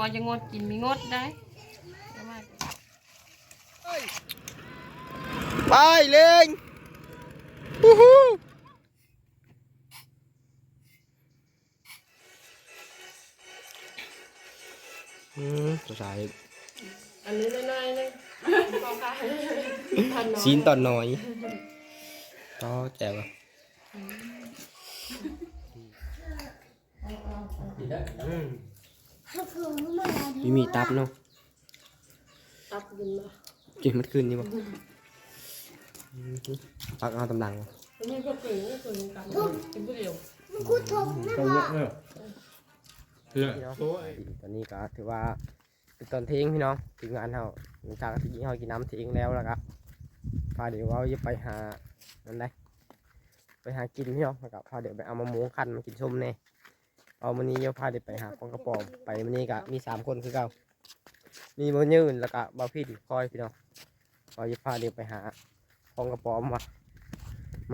ว่าจะงดกินมีงดได้เอามาไปเล่งฮู้ฮู้อืมตัวสายอันนี้น้อยๆนึงพอค่ะทันน้อยซีนตอนน้อยอ๋อแจ๋วอะอืม มีมีตับเนาะตับกินมากินมันขึ้นนี่บ่อืมปักเอาตำลังอันนี้ก็กินก็กินกันกินผู้เดียวก็เยอะเลยเพื่อโอ้ยตอนนี้ก็ถือว่าเป็นตอนเที่ยงพี่น้องถึงงานเฮาหลังจากที่เฮากินน้ำเที่ยงแล้วแล้วก็พาเดี๋ยวเราจะไปหานั่นได้ไปหากินพี่น้องแล้วก็พาเดี๋ยวไปเอามะม่วงคั้นมากินส้มแน่ เอามันนี้เยวพาเดี๋ยวไปหาของกระป๋อมไปมันนี้ก็มีสามคนคือเก่ามีบ่ยืนแล้วก็บ่าวพี่ดิคอยพี่น้องเราจะพาเดี๋ยวไปหาของกระป๋อมมา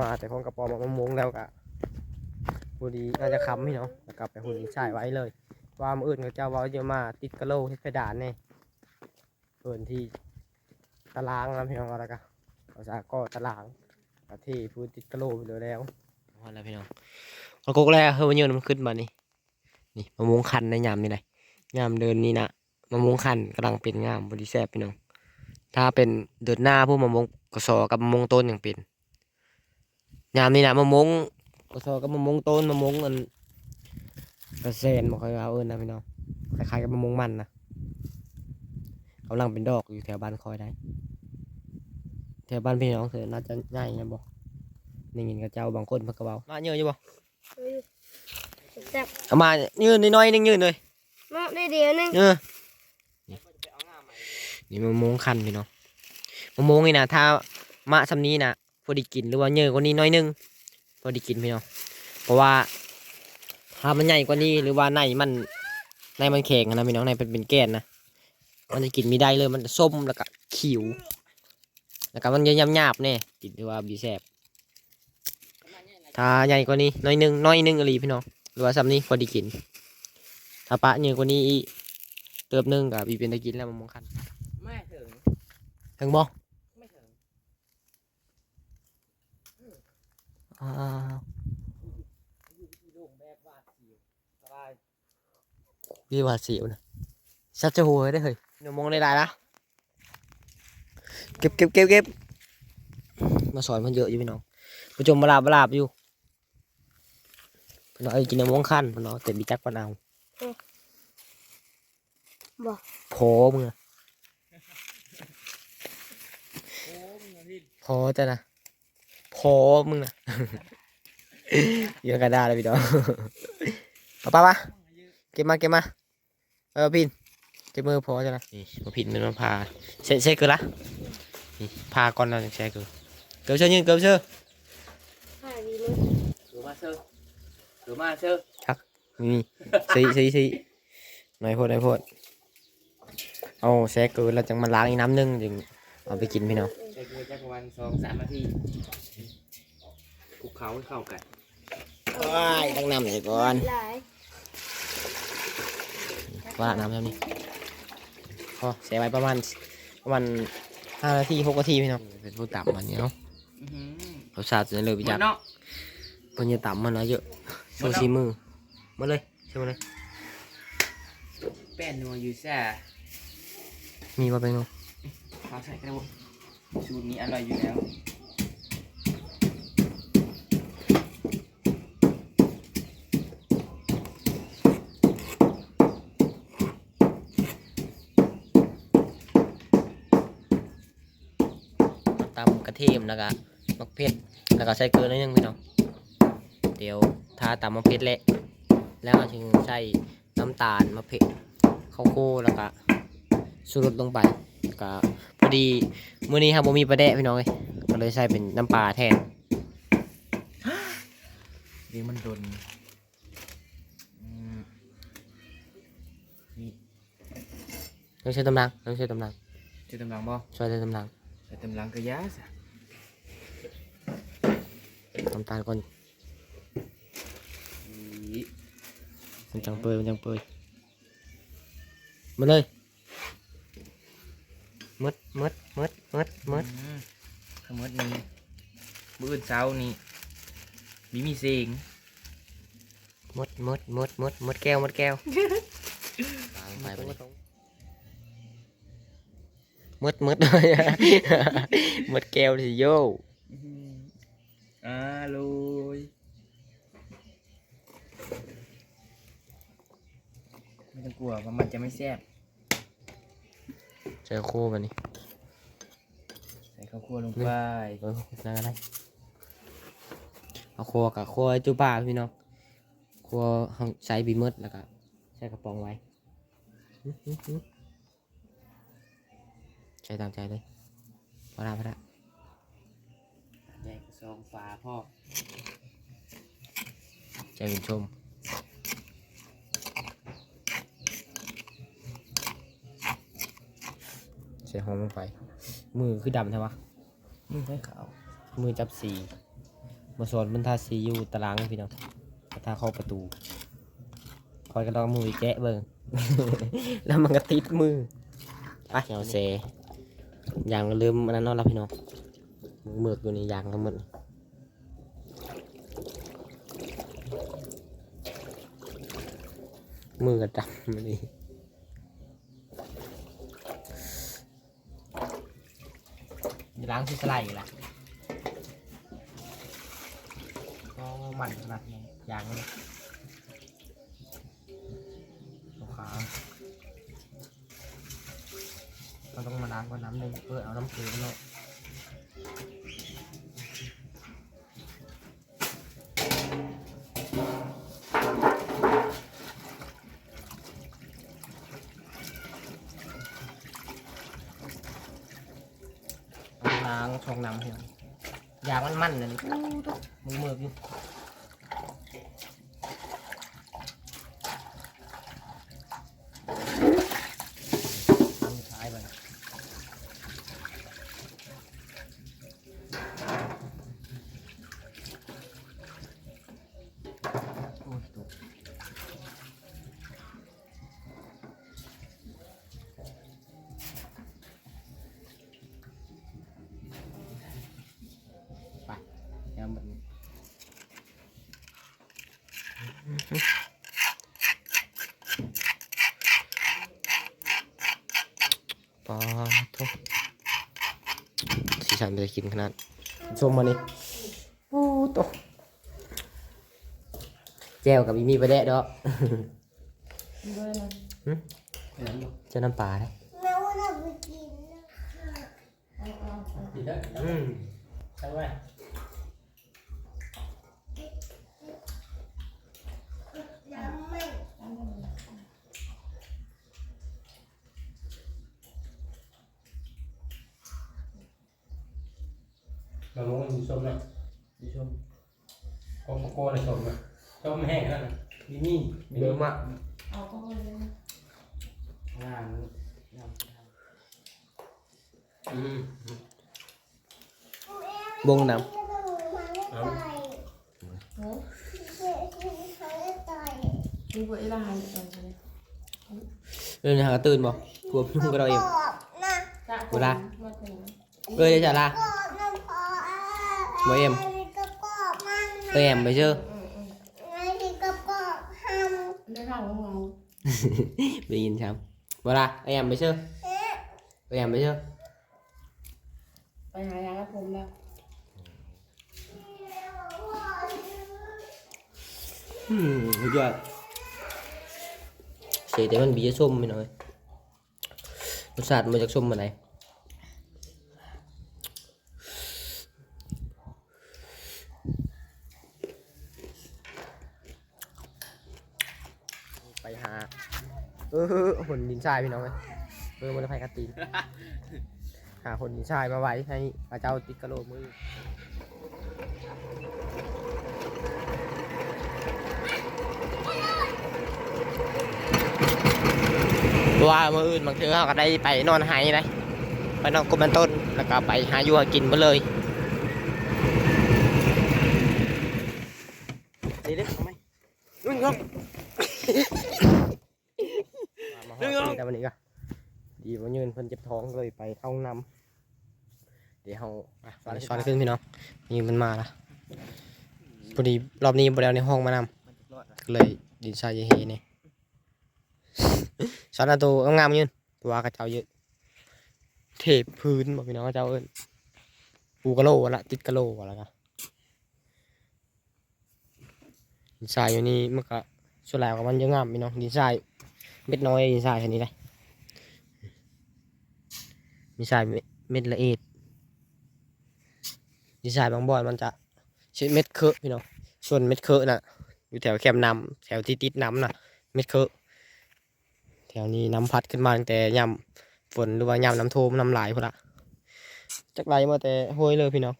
มาแต่ของกระป๋อมเอามะม่วงแล้วก็พอดีน่าจะค้ำพี่น้องแล้วก็ไปหุ่นใช่ไว้เลย ว่ามืออื่นเขาเจ้าเว่าจะมาติดกระโหลกที่เพดานเนี่ยเปินที่ตารางนะพี่น้องอะไรกันภาษาก็ตารางที่พูดติดกระโหลกไปเลยแล้วพอแล้วพี่น้องมันกกแล้วเฮ้ยมันเยอะมันขึ้นมานี่ นี่มะม่วงคันในยามนี่เลยยามเดินนี่นะมะม่วงคันกำลังเป็นงามบริแซบพี่น้อง ถ้าเป็นเดือนหน้าพวกมะม่วงกระสอกับมะม่วงต้นอย่างเป็นยามนี่นะมะม่วงกระสอกับมะม่วงต้นมะม่วงมันกระเซนบอกเขาเอาเอินนะพี่น้องคล้ายๆกับมะม่วงมันนะกำลังเป็นดอกอยู่แถวบ้านคอยได้แถวบ้านพี่น้องเสือน่าจะง่ายนะบอกนี่ยินกับเจ้าบางคนเพิ่นกระเบามาเยอะอยู่บ่ เอามายืนน้อยๆนึงยืนเลยเนาะได้เดียวหนึงเออนี่นี่มะม่วงคันพี่น้องมะม่วงนี่นะถ้ามาซำนี้นะพอดีกินหรือว่าเยอะกว่านี้น้อยนึงพอดีกินพี่น้องเพราะว่าถ้ามันใหญ่กว่านี้หรือว่าในมันในมันแข็งอะนะพี่น้องในเป็นเป็นแก่นนะมันจะกินไม่ได้เลยมันจะส้มแล้วก็ขิวแล้วก็มันจะยำๆเนี่ยกินหรือว่าบีแซบถ้าใหญ่กว่านี้น้อยนึงน้อยนึงอะไรพี่น้อง หรือว่าซำนี้พอดีกิน ถ้าปะเยอะกว่านี้อีกเติบหนึงกับบีเป็นตะกินแล้วมะม่วงคันไม่ถึงถึงบ่ไม่ถึงอ่าลูกแบบวาดสีสบายพี่ว่าเสียวนะชัดจะหัวได้เฮ้ยเดี๋ยวมองได้ได้ละเก็บเก็บเก็บเก็บมาสอนมันเยอะอยู่พี่น้องผู้ชมมาลาบมาลาบอยู่ พี่น้องเอากินน้ำม่วงคันพี่น้องแต่บีจักปะนาวบ่โพมึงอะพอจ้ะนะพอมึงนะเยอะกระดาษเลยพี่น้องเอาปะปะเก็บมาเก็บมาเออพินเก็บมือพอจ้ะนะนี่มาพินมันมาพาเช็ดเช็ดคือละนี่พาก่อนเราจะแช่คือเกือบเชื่อยืนเกือบเชื่อให้ดีเลย ถือมาเชื่อถือมาเชื่อนี่สีสีสีหน่อยโพดหน่อยโพดเอาแช่เกินแล้วจังมาล้างอีกน้ำหนึงจึงเอาไปกินพี่น้องใช้กูจักประมาณสองสามนาทีคลุกเขาให้เข้ากันว้ายตั้งน้ำเลยก่อนหลายว่าน้ำเท่านี้พอเสียไว้ประมาณประมาณห้านาทีหกนาทีพี่น้องเป็นผู้ต่ำมันเนาะอื้อหือรสชาติจะเลยหพี่มจัดกเนาะมันจะต่ำมันนะเยอะ โซซีมือ มาเลยใช่ไหมเลยแป้นนัวอยู่แซ่มีมาเป็นไงเขาใส่กระดูกสูตรนี้อร่อยอยู่แล้วตำกระเทียมแล้วก็มะเพ็ดแล้วก็ใส่เกลือนิดนึงพี่น้อง เดี๋ยวถ้าตำมะเพ็ดแล้วแล้วเราจึงใส่น้ำตาลมะเพ็ดข้าวโพดแล้วก็สูรสลงไปก็พอดีมื้อนี้ครับผมมีปลาแดะพี่น้องเลยก็เลยใส่เป็นน้ำปลาแทนเดี๋ยวมันโดนอืมต้องใช้ตำลังต้องใช้ตำลังจะตำลังบ่ช่วยใช้ตำลังใส่ตำลังกระยาสะน้ำตาลก่อน มันจังเปื่อยมันจังเปื่อยมาเลยมดมดมดมดมดอืมทั้งหมดนี้บื้นเช้านี่มีมีเสียงมดมดมดมดมดแก้วมดแก้ววางไปไปเลยมดมดเลยมดแก้วสิโยอ่าลยไม่ ต้องกลัวว่ามันจะไม่แซ่บเจอโคมันนี่ใส่ข้าวคั่วลงไปเออนั่นก็ได้เอาโคกับโคไอ้จุบ้าพี่น้องโคห้องใช้บีมดแล้วก็ใช้กระป๋องไว้อื้อหือหือใช้ตามใจเลยพอละพอละใหญ่กระซองฝาพ่อใจเป็นชม ส่หอมลงไป มือคือดำใช่ปะมือให้ขาว มือจับสีมาสอนบรรทาสีอยู่ตารางพี่น้องบรรทาเข้าประตูคอยกระดองมือแกะเบิ่งแล้วมันก็ติดมือไปเอาเซยางก็ลืมอันนั้นนอนแล้วพี่น้องมือเมือกอยู่ในยางก็หมดมือก็ดำมานี่ ล้างที่สไลด์ละก็มันขนาดนี้ยางเลยลูกค้าเราต้องมาล้างก่อนน้ำหนึ่งเพื่อเอาน้ำเกลือเนาะเอา ล้างช่องน้ำเพียงยางมันมันๆเลยนี่มือมืออยู่ ตั้งท้ายไปโอ้ยตกไป เดี๋ยวมันปอทุกสีสันมันจะกินขนาดชมมานี่โอ้ตกแจวกับอีมีไปแดะดอกด้วยนะเจะน้ำปลาได้แม่ว่าเราไปกินนะอืมใช่ไหม น้ำมัน มะ ม่วงมีส้มนะดิชมโกโกโก้ในส้มนะส้มแห้งนั่นนะมีมีเยอะมากเอาเข้าไปเลยนะงานงานอืมบงน้โอ้มีบัวอีลาหันก่อนเลยำเรื่องนี้หากระตื่นบ่กลัวพี่นุ่งก็เราเองจ้ะเวลามาถึงเอ้ยจะลา บ่เอ็มเอ้ยแอมไปเชื่ออืมอืม Hãy ได้ข่าวของเราไปยินครับเวลาเอ้ยแอมไปเชื่อเอ้ยแอมไปเชื่อไปหายาแล้วผมแล้วอืมสุดยอดเสียแต่มันบีจะส้มไปหน่อยรสชาติมันจากส้มมาไหนไปหา เออหุ่ นดินทรายพี่น้องเอ้ยเออมันจะไปกระตีนหาคนดินทรายมาไว้ให้พระเจ้าติดกระโหลกมือว่ามื่ออื่นบางทีเขาก็ได้ไปนอนหายเลยไปนอนกลมมันต้นแล้วก็ไปหาอยู่หากินมาเลยนี่เด้อทำไมนุ่นครับ มาฮอดแต่วันนี้ก็ดีว่ายืนเพิ่นเจ็บท้องเลยไปเข้าห้องน้ำเดี๋ยวเฮาอะสอนสอนขึ้นพี่น้องนี่มันมาละพอดีรอบนี้บ่ได้เอาในห้องมานำก็เลยดินทรายเยเฮนี่สอนเอาตัวงามๆยืนตัวกระเจ้าเยอะเทพื้นบ่พี่น้องกระเจ้าเอิ้นปูกะโหลละติดกะโหลวะละก็ดินทรายอยู่นี่มันก็ส่วนหลายของมันเยอะงามพี่น้องดินทราย เม็ดน้อยดินทรายแค่นี้เลยดินทรายเม็ดละเอียดดินทรายบางบ่อนมันจะใช้เม็ดเคอะพี่น้องส่วนเม็ดเคอะน่ะ อยู่แถวแคมน้ำแถวที่ติดน้ำน่ะ เม็ดเคอะแถวนี้น้ำพัดขึ้นมาตั้งแต่ยามฝนหรือว่ายามน้ำท่วมน้ำไหลายพุ่นละจักไหลมาแต่ห้วยเลยพี่น้อง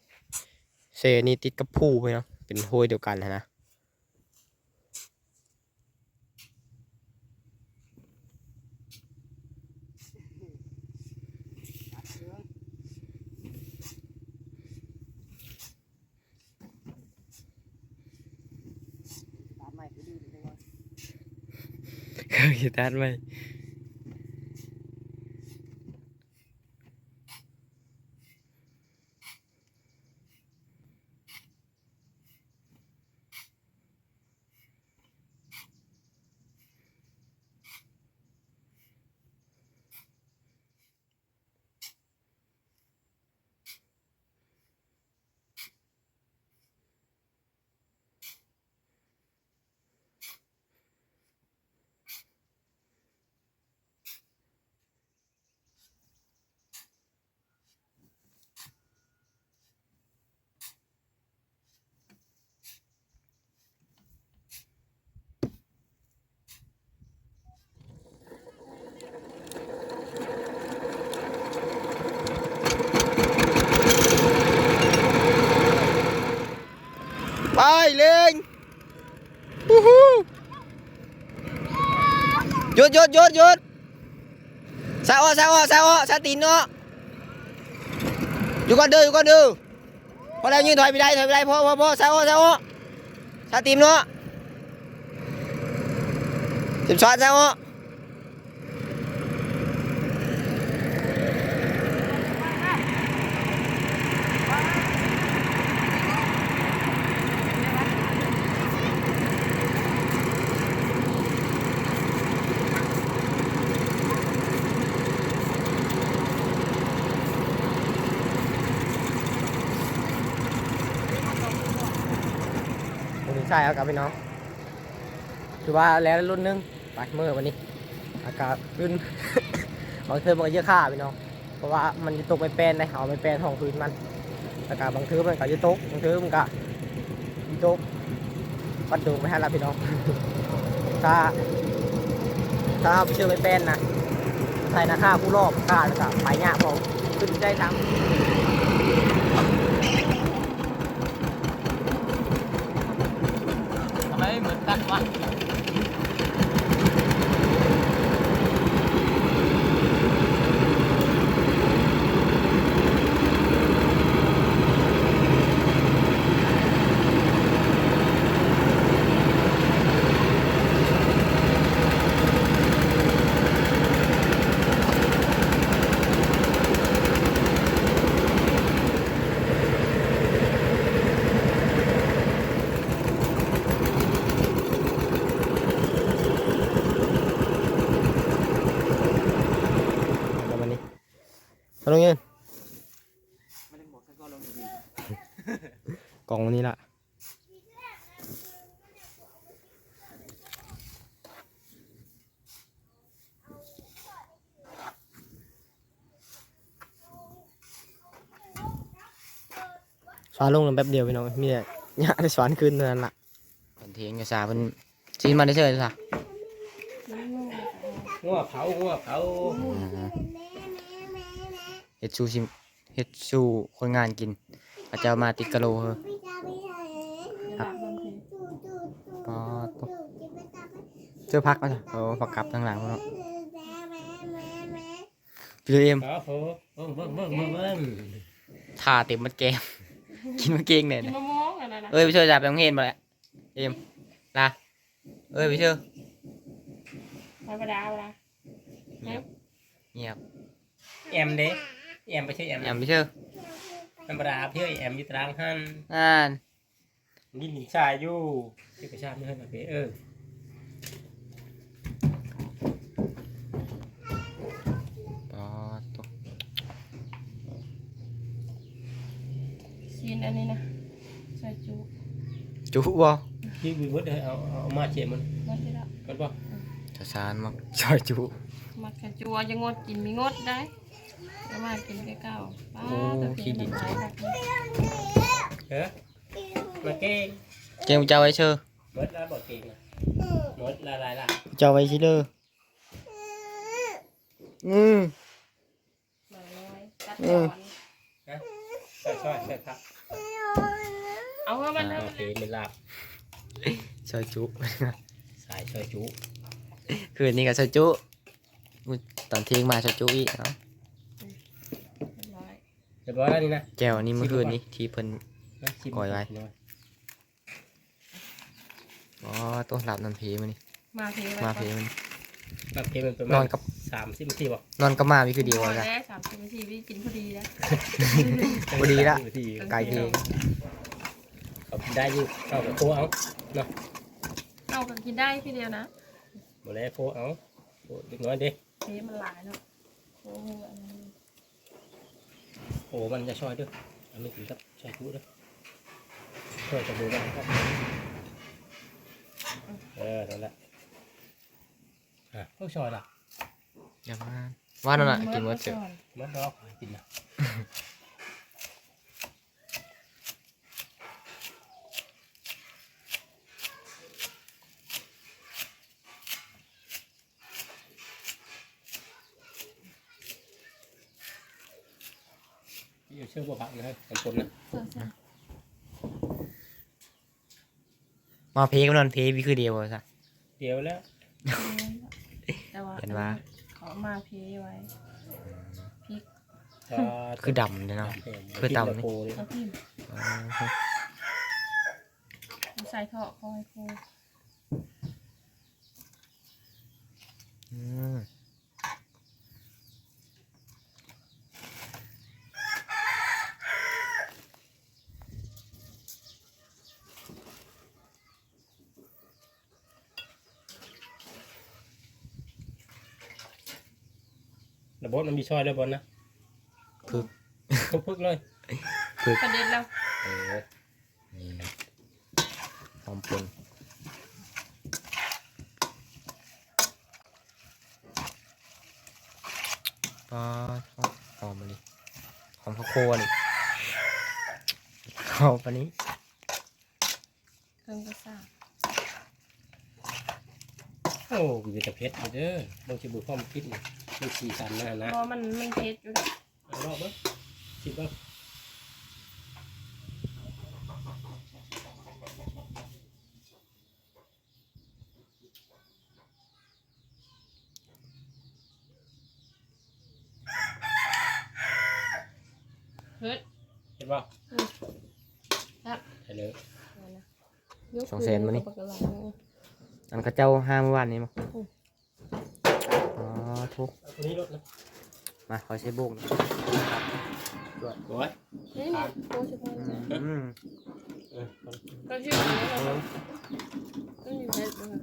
เซนี่ติดกับผู้พี่น้องเป็นห้วยเดียวกันนะ นะเคยตัดไหม ไปเล็งฮู้ฮู้หยุดหยุดหยุดหยุดสาวสาวสาวสาตีนเนาะอยู่ก่อนเด้ออยู่ก่อนเด้อพอแล้วยืนถอยไปได้ถอยไปได้พอพอพอสาวสาวสาตีนเนาะสิบสองสาว ผม ใช่เอากลับไปน้องคือว่าแล้วรุ่นหนึงไปเมื่อวันนี้ อากาศรุ่นบางเทอมันก็เยอะค่าพี่น้องเพราะว่ามันจะตกไม่แปลนในเขาไม่แปลนห้องพื้นมันอากาศบางเทอมันก็จะตกบางเทอมันก็จะตกปัดดูไม่ให้รับพี่น้องถ้าถ้าเอาไปเชื่อไม่แปลนนะใส่นาค่าผู้รอบค่าแล้วก็ไปยากพอขึ้นใจทั้งำไมไม่เหมือนกันวะ ประมาณนี้ มาลงเงินไม่ได้บอกแค่ก็ลงดีกล่องวันนี้ละสวานลงแป๊บเดียวพี่น้องมีแต่ยาได้สวานขึ้นเท่านั้นละตอนเที่ยงกระซาเพิ่นซีนมาได้เฉยๆซะงัวเผางัวเผา เฮ็ดชูชิมเฮ็ดชูคนงานกินเขาจะเอามาติดกะโหลเฮ้อพี่ตาพี่ตาเอ๋ครับจู่จู่จู่ปอดจู่จิ๊บไปตาไปเสื้อพักก็จะเอาผักกลับทั้งหลังพวกเนาะแม่แม่แม่แม่พี่เอ็มครับผมเบิ่งเบิ่งเบิ่งเบิ่งเบิ่งทาเต็มมัดแกงกินมัดเกงเนี่ยกินมะม่วงอะไรนะเอ้ยไปช่วยจับไปโรงเรียนมาแหละเอ็มลาเอ้ยไปช่วยธรรมดาเวลาเงียบเงียบแอมเด้ แอมไปใช่แอมแอมไม่เชื่อธรรมดาเพื่อแอมอยู่ตารางหันอ่านยินหินชายอยู่ที่ประชาไม่ให้มาเปเออปอตัวชิ้นอันนี้นะใส่จุจุบ่ที่วิวดเอาเอาเอามาเจ็บมันมันที่ละมันป่ะจะซานมั้งซอยจุมักแค่จัวจะงดกินมีงดได้ จะมากินแค่เก้าป้าแต่เพียงมันหลายแบบนี้เออมาเก่งเกมเจ้าไว้เชื่อมดลาบอกเก่งนะมดลาลายละเจ้าไว้ชิเด้ออืมหน่อยน้อยตัดก่อนใช่ใช่ใช่ครับเอาเข้ามาโอแล้วเคเป็นลาบซอยจุสายช่วยจุคืนนี้ก็ซอยจุอุ๊ยตอน เรียบร้อยแล้วนี่นะแก้วนี่เมื่อคืนนี้ที่เพิ่น นะชิมก่อยไว้หน่อยอ๋อตัวหลับน้ำผีมันนี่มาเพลไว้มาก่ผีอนมันมาเพลมันประนมาอณนกับสามสิบนาทีบอกนอนกับมามีคือเดียวพอเลยแล้วสามสิบนาทีพี่กินพอดีแล้ว พอดีละนาทีไก่เพลงเขาได้อยู่เอากับโคเอาเนาะเอากันกินได้พี่เดียวนะหมดแล้วโคเอาโคเล็กน้อยเด้เพลมันหลายเนาะโอ้โหอันนี้ โอ้มันจะช่วยด้วยอันนี้ถึงกับช่วยจุด้วยช่วยจะดูกันครับเออนั่นแหละอะพวกช่วยล่ะอย่ามาว่านั่นน่ะกินหมดเถอะก่อนมันรอขอให้กินนะ ชื่อบัวผักนะฮะสองคนนะเสื้อเสื้อมาเพลกับนอนเพลมีคือเดียวซะเดี๋ยวแล้วแต่ว่าเห็นว่าเขามาเพลไว้ก็คือดำเลยเนาะ คือตำนี่โคเลยแล้วพิมพ์อ๋อใส่เถาะคอยครูอืม ระบบมันมีช่อยด้วยบอลนะพึกทุกพึกเลยประเด็นแล้วเออนี่หอมปนปลาหอมมาเลยหอมข้าวโพดนี่หอมปานนี้เครื่องกระซ่าโอ้ยจะเพชรเด้อบางทีบุพร้อมคิดนี่ มันสีสันนะนะเพราะมันมันเผ็ดอยู่แล้วเอารอบเบ้างสิบเบ้างเฮ้ยเห็นป่ะครับใช่เลยสองแสนมานี่ปกติแล้ว อันกระเจ้าห้าเมื่อวานนี้มั้งอ๋อทุกเอาตั วนี้รถนะมาขอใช้โบกหน่อยโอ้ยนี่นี่โอ้เฉพาะเลยอืมเออก็ชื่อนี้เราต้องอยู่เผ็ดนะคะ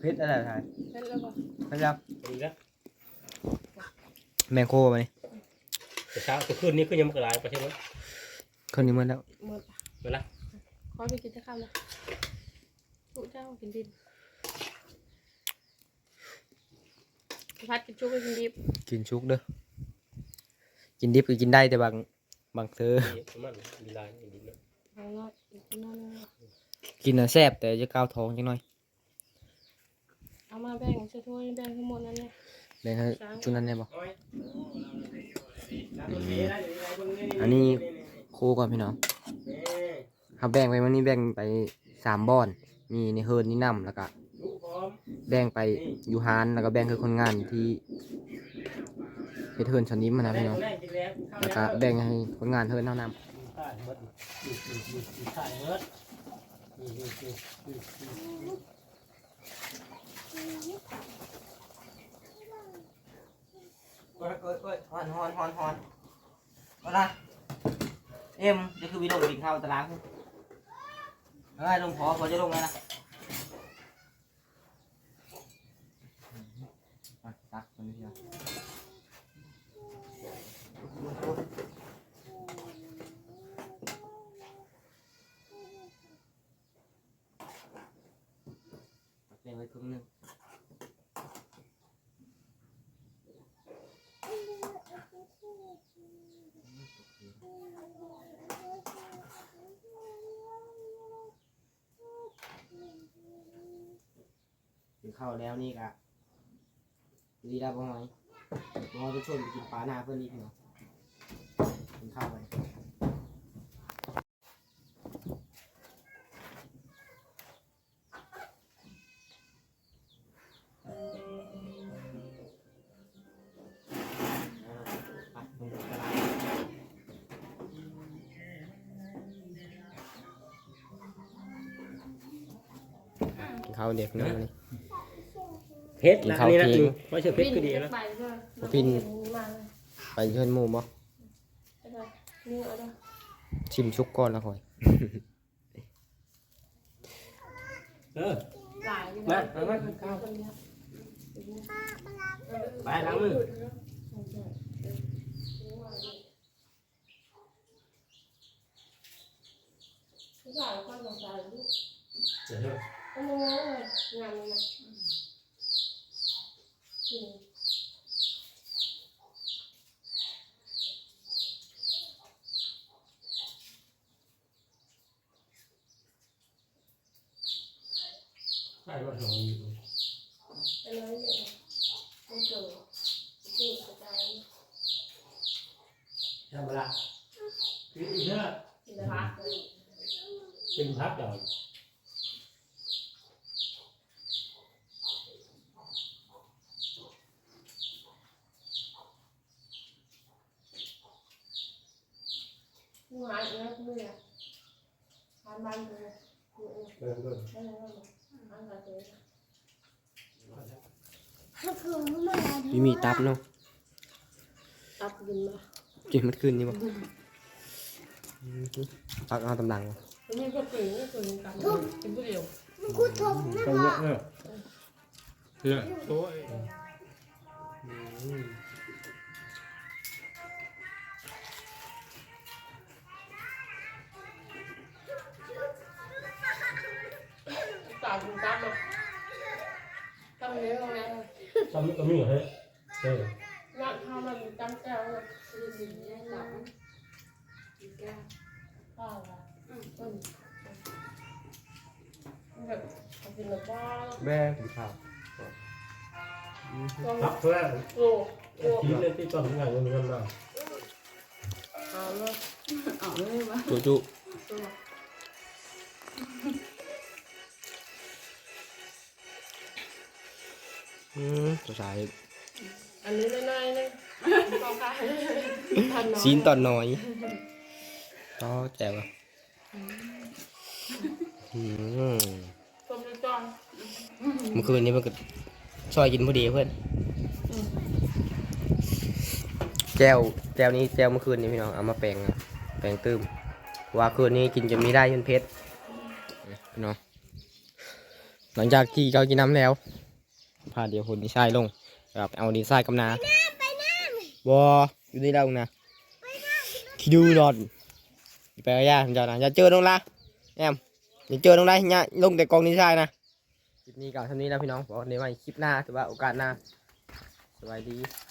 เพชรอะไรไทยเผ็ดแล้วป่ะเพชรยังดีแล้วแมงโคมานี่แต่เช้าตัวคืนนี้ก็ยังไม่กระไรไปใช่ไหมคนนี้มันแล้วหมดเวลาขอไปกินจะข้าวเลยลูกเจ้ากินดิน พัดกินชุกกินดิบกินชุกเด้อกินดิบก็กินได้แต่บางบางเธอดีมันดีลายดีนะเอาเนาะกินนั่นนะกินน่ะแซ่บแต่จะก้าวท้องจังหน่อยเอามาแบ่งใส่ถ้วยแบ่งทั้งหมดนั่นเลยแบ่งให้ชุดนั้นได้บ่โอ้ยอันนี้ครูก่อนพี่น้องครับแบ่งไปวันนี้แบ่งไปสามบอน มีในเฮิร์นนี่น้ำแล้วก็ลูกพร้อม แบ่งไปอยู่ฮานแล้วก็แบ่งคือคนงานที่เฮ็ดเฮิร์นชนนิ้มมานะพี่น้องแล้วก็แบ่งให้คนงานเฮิร์นเท่าน้ถ่ายมดถ่ายมดเอ้ยเอ้ยเอ้ยฮอนฮอนฮอนฮอนเอาละเอ็มเดี๋ยวคือวิดีโอกินข้าตารางคุณเอ้ยลงพอพอจะลงแล้วนะไปตักมันเดียวตักเลี้ยง ไว้ครึ่งหนึงกินข้าแล้วนี่กะดีได้บ่หอยรอทุกคนไปกินปลาหน้าเพื่อนอีกเนาะกินข้าวไป เด็กเนาะวันนี้เพชรกินนะข้าอัวนนี้นะทิ้ง เพราะเชื่อเพชรก็ดีนะไปด้วยบ่ฟินมาเลยไปเชิญหมู่บ่ไปเลยนี่เอาด้วยชิมชุกก่อนละค่อย เออ หลายอยู่มาเอามาข้าวคนเนี้ยไปล้างมือผู้ชายก็สงสารลูกเดี๋ยวเถอะ โอ้ยงานนี้นะจริงใช่ว่าของอยู่ไปเลยเนี่ยไม่เกิดจริงกระจาย ทำอะไรกินอีกเถอะ จิตพักเลย เป็นพักเดี๋ยว ผู้หายเนื้อผู้เนี่ยทานบ้านเลยเออ เริ่มต้น เอออันละเจ๊ ถ้าคือ มามีมีตับเนาะตับกินมากินมันคืนนี่บ่พักเอาตำลังอันนี้ก็กินก็กินกันกินผู้เดียวมันกูทมนะตรงนี้เออเนี่ยโอ้ยตากินตามมาทำเนื้อตรงนี้ทำก็มีเหรอ เฮ้ยเออนักทำมันจำแก้วเลยคือสีนี้หลังแก้วข้าวอะอืมแบบกินแบบว่าแม่กินข้าวต้องพักเพื่อนโลโลทีนึงที่ต้นงานเงินมาเอาเลยจุจุอืมตัวชาย อันนี้น้อยๆนี่เข้าค่ายทันน้อยซีนตอนน้อยก็แจ๋วอะอืมต้มจอยเมื่อคืนนี้มันก็ซอยกินพอดีเพื่อน แจวแจวนี้แจวเมื่อคืนนี้พี่น้องเอามาแปลงนะแปลงตื้มว่าคืนนี้กินจนมีได้จนเพชรพี่น้องหลังจากที่เขากินน้ำแล้วพาเดี๋ยวคนดีไซน์ลง ครับเอาดีไซน์กำนาบออยู่นี่แล้วนะคิดดูนอนไปเอาย่าผมจะนะอย่าเจอตรงละแอมอย่าเจอตรงละเนี่ยลงแต่กองดีไซน์นะคลิปนี้ก็เท่านี้แล้วพี่น้องบอกในไว้คลิปหน้าถือว่าโอกาสหน้าสวัสดีๆ